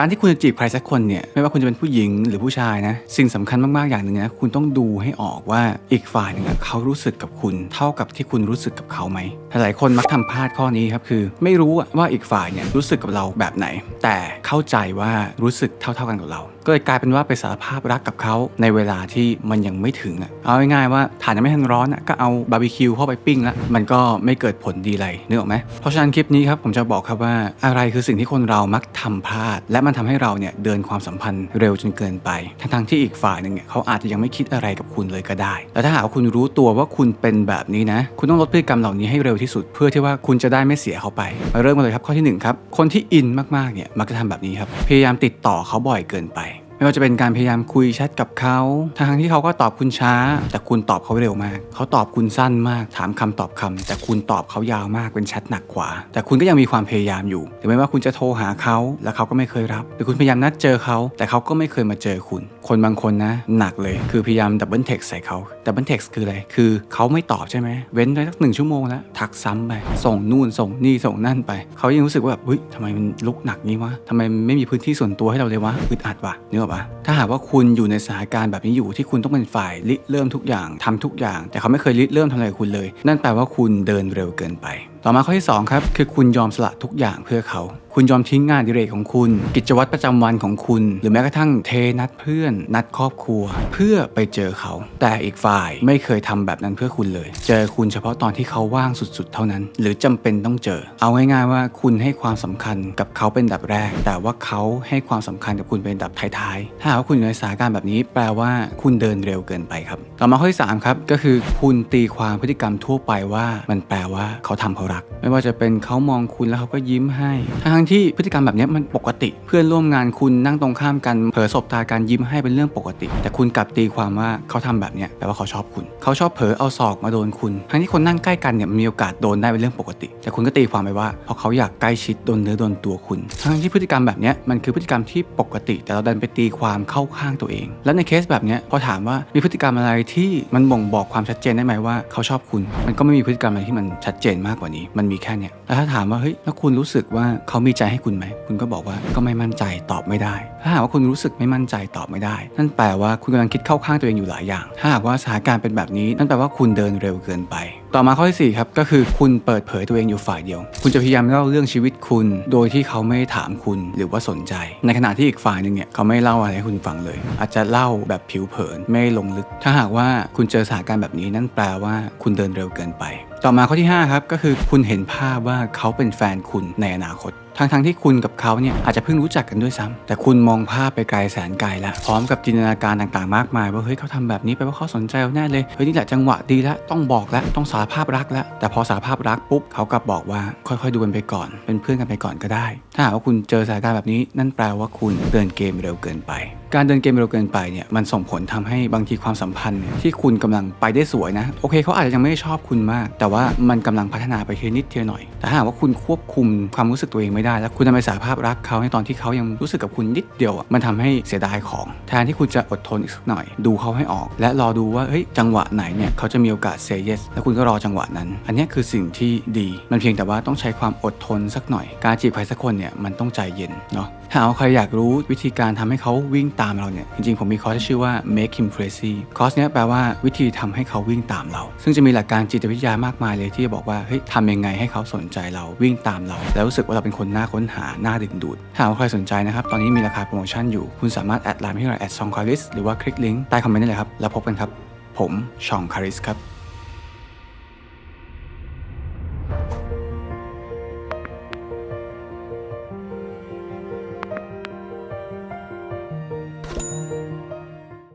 การที่คุณจะจีบใครสักคนเนี่ยไม่ว่าคุณจะเป็นผู้หญิงหรือผู้ชายนะสิ่งสำคัญมากๆอย่างหนึ่งนะคุณต้องดูให้ออกว่าอีกฝ่ายหนึ่งเขารู้สึกกับคุณ เท่ากับที่คุณรู้สึกกับเขาไหมหลายคนมักทำพลาดข้อนี้ครับคือ ไม่รู้ว่าอีกฝ่ายเนี่ยรู้สึกกับเราแบบไหน แต่เข้าใจว่ารู้สึกเท่า ๆกันกับเรา ก็เลยกลายเป็นว่าไปสารภาพรักกับเขาในเวลาที่มันยังไม่ถึงอะเอาง่ายๆว่าฐานยังไม่ทันร้อนอะก็เอาบาร์บีคิวเข้าไปปิ้งล้วมันก็ไม่เกิดผลดีอะไรนึกออกไหมเพราะฉะนั้นคลิปนี้ครับผมจะบอกครับว่าอะไรคือสิ่งที่คนเรามักทำพลาด และมันทำให้เราเนี่ยเดินความสัมพันธ์เร็วจนเกินไปทั้งๆที่อีกฝ่ายหนึ่งเนี่ยเขาอาจจะยังไม่คิดอะไรกับคุณเลยก็ได้ แต่ถ้าหากคุณรู้ตัวว่าคุณเป็นแบบนี้นะ คุณต้องลดพฤติกรรมเหล่านี้ให้เร็วที่สุด เพื่อที่ว่าคุณจะได้ไม่เสียเขาไปมาเริ่มกันเลยครับข้อที่หนึ่งครับคนที่อินมากๆเนี่ยมักจะทำแบบนี้ครับพยายามติดต่อเขาบ่อยเกินไป ไม่ว่าจะเป็นการพยายามคุยแชทกับเขาทั้งที่เขาก็ตอบคุณช้า แต่คุณตอบเขาเร็วมาก เขาตอบคุณสั้นมาก ถามคำตอบคำแต่คุณตอบเขายาวมากเป็นแชทหนักกว่า แต่คุณก็ยังมีความพยายามอยู่ถึงแม้ว่าคุณจะโทรหาเขาแล้วเขาก็ไม่เคยรับ หรือคุณพยายามนัดเจอเขาแต่เขาก็ไม่เคยมาเจอคุณ คนบางคนนะหนักเลยคือพยายามดับเบิลเท็กซ์ใส่เขาดับเบิลเท็กซ์คืออะไรคือเขาไม่ตอบใช่ไหมเว้นไปสักหนึ่งชั่วโมงแล้วทักซ้ำไปส่งนู่นส่งนี่ส่งนั่นไป เขายังรู้สึกว่าแบบเฮ้ยทำไมมันลุกหนักนี้วะทำไมไม่มีพื้นที่ส่วนตัวให้เราเลยวะอึดอัดวะนึกออกปะถ้าหากว่าคุณอยู่ในสถานการณ์แบบนี้อยู่ที่คุณต้องเป็นฝ่ายริเริ่มทุกอย่างทำทุกอย่าง แต่เขาไม่เคยริเริ่มทำอะไรคุณเลย นั่นแปลว่าคุณเดินเร็วเกินไป ต่อมาข้อที่2ครับคือคุณยอมสละทุกอย่างเพื่อเขา คุณยอมทิ้งงานดิเรกของคุณ กิจวัตรประจำวันของคุณ หรือแม้กระทั่งเทนัดเพื่อน นัดครอบครัว เพื่อไปเจอเขา แต่อีกฝ่ายไม่เคยทำแบบนั้นเพื่อคุณเลย เจอคุณเฉพาะตอนที่เขาว่างสุดๆ เท่านั้น หรือจำเป็นต้องเจอ เอาง่ายๆว่าคุณให้ความสำคัญกับเขาเป็นดับแรก แต่ว่าเขาให้ความสำคัญกับคุณเป็นอันดับท้ายๆ ถ้าหากว่าคุณอยู่ในสถานการณ์แบบนี้แปลว่าคุณเดินเร็วเกินไปครับ ต่อมาข้อที่สามครับก็คือคุณตีความพฤติกรรมทั่วไปว่ามันแปลว่าเขาทำเพราะรัก ไม่ว่าจะเป็นเขามองคุณแล้วเขาก็ยิ้มให้ทั้งที่พฤติกรรมแบบนี้มันปกติ เพื่อนร่วมงานคุณนั่งตรงข้ามกันเผลอสบตากันยิ้มให้เป็นเรื่องปกติ แต่คุณกลับตีความว่าเขาทำแบบนี้แปลว่าเขาชอบคุณ เขาชอบเผลอเอาศอกมาโดนคุณ ทั้งที่คนนั่งใกล้กันเนี่ยมีโอกาสโดนได้เป็นเรื่องปกติ แต่คุณก็ตีความไปว่าเพราะเขาอยากใกล้ชิดโดนเนื้อโดนตัวคุณ ทั้งที่พฤติกรรมแบบนี้มันคือพฤติกรรมที่ปกติ แต่เราดันไปตีความเข้าข้างตัวเอง แล้วในเคสแบบนี้พอถามว่ามีพฤติกรรมอะไรที่มันบ่งบอกความชัดเจนได้ไหมว่าเขาชอบคุณ มันก็ไม่มีพฤติกรรมอะไรที่มันชัดเจนมากกว่านี้ มันมีแค่เนี้ยแล้วถ้าถามว่าเฮ้ยแล้วคุณรู้สึกว่าเขามีใจให้คุณไหม คุณก็บอกว่าก็ไม่มั่นใจตอบไม่ได้ ถ้าหากว่าคุณรู้สึกไม่มั่นใจตอบไม่ได้ นั่นแปลว่าคุณกำลังคิดเข้าข้างตัวเองอยู่หลายอย่าง ถ้าหากว่าสถานการณ์เป็นแบบนี้ นั่นแปลว่าคุณเดินเร็วเกินไป ต่อมาข้อที่สี่ครับก็คือคุณเปิดเผยตัวเองอยู่ฝ่ายเดียว คุณจะพยายามเล่าเรื่องชีวิตคุณ โดยที่เขาไม่ถามคุณหรือว่าสนใจ ในขณะที่อีกฝ่ายหนึ่งเนี่ยเขาไม่เล่าอะไรให้คุณฟังเลย อาจจะเล่าแบบผิวเผินไม่ลงลึก ถ้าหากว่าคุณเจอสถานการณ์แบบนี้นั่นแปลว่าคุณเดินเร็วเกินไป ต่อมาข้อที่ 5 ครับ ก็คือคุณเห็นภาพว่าเขาเป็นแฟนคุณในอนาคตทั้งๆทที่คุณกับเขาเนี่ยอาจจะเพิ่งรู้จักกันด้วยซ้ำแต่คุณมองภาพไปไกลแสนไกลแล้วพร้อมกับจินตนาการต่างๆมากมาย ว่าเฮ้ยเขาทำแบบนี้แปลว่าเขาสนใจเราแน่เลยเฮ้ยนี่แหละจังหวะดีแล้วต้องบอกแล้วต้องสารภาพรักแล้วแต่พอสารภาพรักปุ๊บเขากลับบอกว่าค่อยๆดูกันไปก่อน เป็นเพื่อนกันไปก่อนก็ได้ ถ้าหากว่าคุณเจอสถานการณ์แบบนี้นั่นแปลว่าคุณเดินเกมเร็วเกินไปการเดินเกมเร็วเกินไปเนี่ยมันส่งผลทำให้บางทีความสัมพันธ์เนี่ยที่คุณกำลังไปได้สวยนะ โอเคเขาอาจจะยังไม่ได้ชอบคุณมาก แต่ว่ามันกำลังพัฒนาไปทีนิดเทีละหน่อย แต่ถ้าหากว่าคุณควบคุมความรู้สึกตัวเองไม่ได้ แล้วคุณทำไปสาภาพรักเขาในตอนที่เขายังรู้สึกกับคุณนิดเดียวอะมันทำให้เสียดายของ แทนที่คุณจะอดทนอีกสักหน่อย ดูเขาให้ออก และรอดูว่าเฮ้ยจังหวะไหนเนี่ยเขาจะมีโอกาสเซเยสแล้วคุณก็รอจังหวะนั้น อันนี้คือสิ่งที่ดี มันเพียงแต่ว่าต้องใช้ความอดทนสักหน่อย การจีบใครสักคนเนี่ยมันต้องใจเย็นเนาะ ถ้าเอาใครอยากรู้วิธีการทำให้เขาวิ่งตามเราเนี่ย จริงๆ ผมมีคอร์สที่ชื่อว่า make him crazy คอร์สเนี้ยแปลว่าวิธีทำให้เขาวิ่งตามเรา ซึ่งจะมีหลักการจิตวิทยามากมายเลยที่จะบอกว่าเฮ้ยทำยังไงให้เขาสนใจเราวิ่งตามเรา แล้วรู้สึกว่าเราเป็นคนน่าค้นหาน่าดึงดูดถ้าเอาใครสนใจนะครับ ตอนนี้มีราคาโปรโมชั่นอยู่ คุณสามารถแอดไลน์มาที่เราแอดซองคาริสหรือว่าคลิกลิงก์ใต้คอมเมนต์ได้เลยครับแล้วพบกันครับ ผมชองคาริสครับ